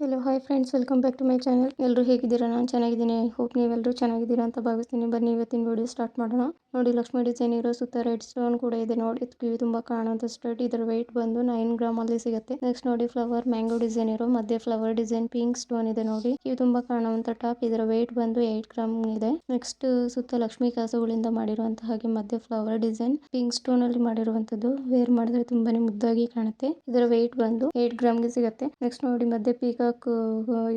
Hello hi friends welcome back to my channel ಎಲ್ಲರೂ ಹೇಗಿದ್ದೀರಾ? ನಾನು ಚೆನ್ನಾಗಿದ್ದೀನಿ. ಐ ಹೋಪ್ ನೀವೆಲ್ಲರೂ ಚೆನ್ನಾಗಿದ್ದೀರಾ ಅಂತ ಭಾವಿಸ್ತೀನಿ. ಬನ್ನಿ, ಇವತ್ತಿನ ವಿಡಿಯೋ ಸ್ಟಾರ್ಟ್ ಮಾಡೋಣ. ನೋಡಿ, ಲಕ್ಷ್ಮಿ ಡಿಸೈನ್ ಇರೋ ಸುತ್ತ ರೆಡ್ ಸ್ಟೋನ್ ಕೂಡ ಇದೆ. ನೋಡಿ ಕಿವಿ ತುಂಬ ಕಾಣೋದು ಸ್ಟ್ರೈಟ್ ಇದರ ವೆಯ್ಟ್ ಬಂದು ನೈನ್ ಗ್ರಾಮ್ ಅಲ್ಲಿ ಸಿಗುತ್ತೆ. ನೆಕ್ಸ್ಟ್ ನೋಡಿ ಫ್ಲವರ್ ಮ್ಯಾಂಗೋ ಡಿಸೈನ್ ಇರೋ ಮಧ್ಯೆ ಫ್ಲವರ್ ಡಿಸೈನ್ ಪಿಂಕ್ ಸ್ಟೋನ್ ಇದೆ ನೋಡಿ. ಕಿವಿ ತುಂಬ ಕಾಣುವಂತ ಟಾಪ್ ಇದರ ವೆಯ್ಟ್ ಬಂದು ಏಟ್ ಗ್ರಾಮ್ ಇದೆ. ನೆಕ್ಸ್ಟ್ ಸುತ್ತ ಲಕ್ಷ್ಮಿ ಕಾಸುಗಳಿಂದ ಮಾಡಿರುವಂತಹ ಹಾಗೆ ಮಧ್ಯೆ ಫ್ಲವರ್ ಡಿಸೈನ್ ಪಿಂಕ್ ಸ್ಟೋನ್ ಅಲ್ಲಿ ಮಾಡಿರುವಂತದ್ದು ವೇರ್ ಮಾಡಿದ್ರೆ ತುಂಬಾನೇ ಮುದ್ದಾಗಿ ಕಾಣುತ್ತೆ. ಇದರ ವೆಯ್ಟ್ ಬಂದು ಏಟ್ ಗ್ರಾಮ್ಗೆ ಸಿಗುತ್ತೆ. ನೆಕ್ಸ್ಟ್ ನೋಡಿ, ಮಧ್ಯೆ ಪೀಕಾಕ್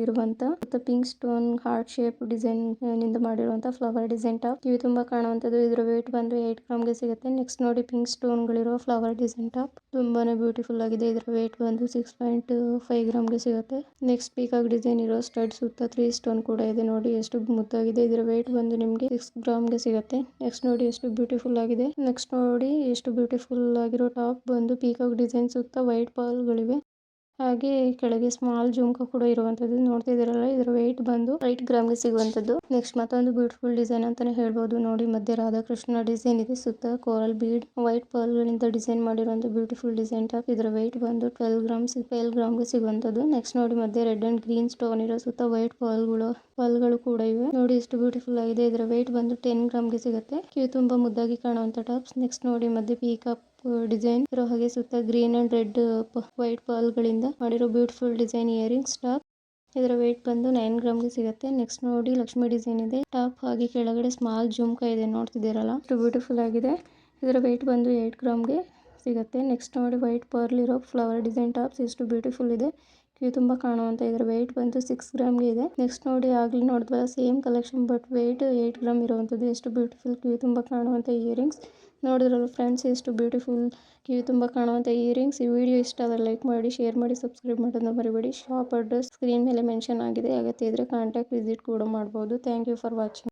ಇರುವಂತ ಪಿಂಕ್ ಸ್ಟೋನ್ ಹಾರ್ಟ್ ಶೇಪ್ ಡಿಸೈನ್ನಿಂದ ಮಾಡಿರುವಂತ ಫ್ಲವರ್ ಡಿಸೈನ್ ಟಾಪ್. ಇವು ತುಂಬಾ ಕಾಣುವಂತದ್ದು ಇದರ ವೇಟ್ ಬಂದು ಏಟ್ ಗ್ರಾಮ್ಗೆ ಸಿಗುತ್ತೆ. ನೆಕ್ಸ್ಟ್ ನೋಡಿ ಪಿಂಕ್ ಸ್ಟೋನ್ ಗಳಿರುವ ಫ್ಲವರ್ ಡಿಸೈನ್ ಟಾಪ್. ತುಂಬಾನೇ ಬ್ಯೂಟಿಫುಲ್ ಆಗಿದೆ. ಇದರ ವೇಟ್ ಬಂದು ಸಿಕ್ಸ್ ಪಾಯಿಂಟ್ ಫೈವ್ ಗ್ರಾಮ್ಗೆ ಸಿಗುತ್ತೆ. ನೆಕ್ಸ್ಟ್ ಪೀಕಾಕ್ ಡಿಸೈನ್ ಇರೋ ಸ್ಟಡ್ ಸುತ್ತ ತ್ರೀ ಸ್ಟೋನ್ ಕೂಡ ಇದೆ ನೋಡಿ. ಎಷ್ಟು ಮುದ್ದಾಗಿದೆ. ಇದರ ವೇಟ್ ಬಂದು ನಿಮಗೆ ಸಿಕ್ಸ್ ಗ್ರಾಮ್ಗೆ ಸಿಗುತ್ತೆ. ನೆಕ್ಸ್ಟ್ ನೋಡಿ ಎಷ್ಟು ಬ್ಯೂಟಿಫುಲ್ ಆಗಿದೆ. ನೆಕ್ಸ್ಟ್ ನೋಡಿ ಎಷ್ಟು ಬ್ಯೂಟಿಫುಲ್ ಆಗಿರೋ ಟಾಪ್ ಬಂದು ಪೀಕಾಕ್ ಡಿಸೈನ್ ಸುತ್ತ ವೈಟ್ ಬಾಲ್ ಗಳಿವೆ. ಹಾಗೆ ಕೆಳಗೆ ಸ್ಮಾಲ್ ಜುಮ್ಕಾ ಕೂಡ ಇರುವಂತದ್ದು ನೋಡ್ತಾ ಇದೀರಲ್ಲ ಇದರ ವೆಯ್ಟ್ ಬಂದು ಏಟ್ ಗ್ರಾಮ್ಗೆ ಸಿಗುವಂತದ್ದು. ನೆಕ್ಸ್ಟ್ ಮತ್ತೊಂದು ಬ್ಯೂಟಿಫುಲ್ ಡಿಸೈನ್ ಅಂತಾನೆ ಹೇಳಬಹುದು ನೋಡಿ, ಮಧ್ಯೆ ರಾಧಾಕೃಷ್ಣ ಡಿಸೈನ್ ಇದೆ. ಸುತ್ತ ಕೋರಲ್ ಬೀಡ್ ವೈಟ್ ಪರ್ಲ್ ಗಳಿಂದ ಡಿಸೈನ್ ಮಾಡಿರುವಂತ ಬ್ಯೂಟಿಫುಲ್ ಡಿಸೈನ್ ಟಾಪ್ ಇದರ ವೆಯ್ಟ್ ಬಂದು ಟ್ವೆಲ್ ಗ್ರಾಮ್ಸ್ ಟ್ವೆಲ್ ಗ್ರಾಮ್ಗೆ ಸಿಗುವಂತದ್ದು. ನೆಕ್ಸ್ಟ್ ನೋಡಿ, ಮಧ್ಯೆ ರೆಡ್ ಅಂಡ್ ಗ್ರೀನ್ ಸ್ಟೋನ್ ಇರೋ ಸುತ್ತ ವೈಟ್ ಪರ್ಲ್ಗಳು ಪರ್ಲ್ಗಳು ಕೂಡ ಇವೆ. ನೋಡಿ, ಎಷ್ಟು ಬ್ಯೂಟಿಫುಲ್ ಆಗಿದೆ. ಇದರ ವೆಯ್ಟ್ ಬಂದು ಟೆನ್ ಗ್ರಾಮ್ಗೆ ಸಿಗುತ್ತೆ. ಕ್ಯೂ ತುಂಬಾ ಮುದ್ದಾಗಿ ಕಾಣುವಂತ ಟಾಪ್ಸ್ ನೆಕ್ಸ್ಟ್ ನೋಡಿ, ಮಧ್ಯೆ ಪೀಕಾಕ್ ಡಿಸೈನ್ ಇರೋ ಹಾಗೆ ಸುತ್ತ green and red white pearl ಗಳಿಂದ ಮಾಡಿರೋ ಬ್ಯೂಟಿಫುಲ್ ಡಿಸೈನ್ ಇಯರಿಂಗ್ಸ್ ಟಾಪ್ ಇದರ ವೆಯ್ಟ್ ಬಂದು ನೈನ್ ಗ್ರಾಮ್ಗೆ ಸಿಗುತ್ತೆ. ನೆಕ್ಸ್ಟ್ ನೋಡಿ ಲಕ್ಷ್ಮಿ ಡಿಸೈನ್ ಇದೆ. ಟಾಪ್ ಹಾಗೆ ಕೆಳಗಡೆ ಸ್ಮಾಲ್ ಜುಮ್ಕ ಇದೆ. ನೋಡ್ತಿದ್ದೀರಲ್ಲ? ಅಷ್ಟು ಬ್ಯೂಟಿಫುಲ್ ಆಗಿದೆ. ಇದರ ವೇಟ್ ಬಂದು ಏಟ್ ಗ್ರಾಮ್ಗೆ ಸಿಗುತ್ತೆ. ನೆಕ್ಸ್ಟ್ ನೋಡಿ ವೈಟ್ ಪರ್ಲ್ ಇರೋ ಫ್ಲವರ್ ಡಿಸೈನ್ ಟಾಪ್ಸ್ ಎಷ್ಟು ಬ್ಯೂಟಿಫುಲ್ ಇದೆ. ಕಿವಿ ತುಂಬಾ ಕಾಣುವಂತ ಇದರ ವೆಯ್ಟ್ ಬಂದು ಸಿಕ್ಸ್ ಗ್ರಾಮ್ಗೆ ಇದೆ. ನೆಕ್ಸ್ಟ್ ನೋಡಿ ಆಗ್ಲಿ ನೋಡಿದ್ವಲ್ಲ same collection but weight eight gram ಇರುವಂತದ್ದು. ಎಷ್ಟು ಬ್ಯೂಟಿಫುಲ್ ಕಿವಿ ತುಂಬಾ ಕಾಣುವಂತ ಇಯರಿಂಗ್ಸ್ ನೋಡಿದ್ರಲ್ಲ ಫ್ರೆಂಡ್ಸ್ ಎಷ್ಟು ಬ್ಯೂಟಿಫುಲ್ ಕಿವಿ ತುಂಬ ಕಾಣುವಂಥ ಇಯರಿಂಗ್ಸ್ ಈ ವಿಡಿಯೋ ಇಷ್ಟ ಆದರೆ ಲೈಕ್ ಮಾಡಿ ಶೇರ್ ಮಾಡಿ ಸಬ್ಸ್ಕ್ರೈಬ್ ಮಾಡೋದನ್ನ ಮರಿಬೇಡಿ. ಶಾಪ್ ಅಡ್ರೆಸ್ ಸ್ಕ್ರೀನ್ ಮೇಲೆ ಮೆನ್ಷನ್ ಆಗಿದೆ. ಅಗತ್ಯ ಇದ್ರೆ ಕಾಂಟ್ಯಾಕ್ಟ್ ವಿಸಿಟ್ ಕೂಡ ಮಾಡ್ಬೋದು. Thank you for watching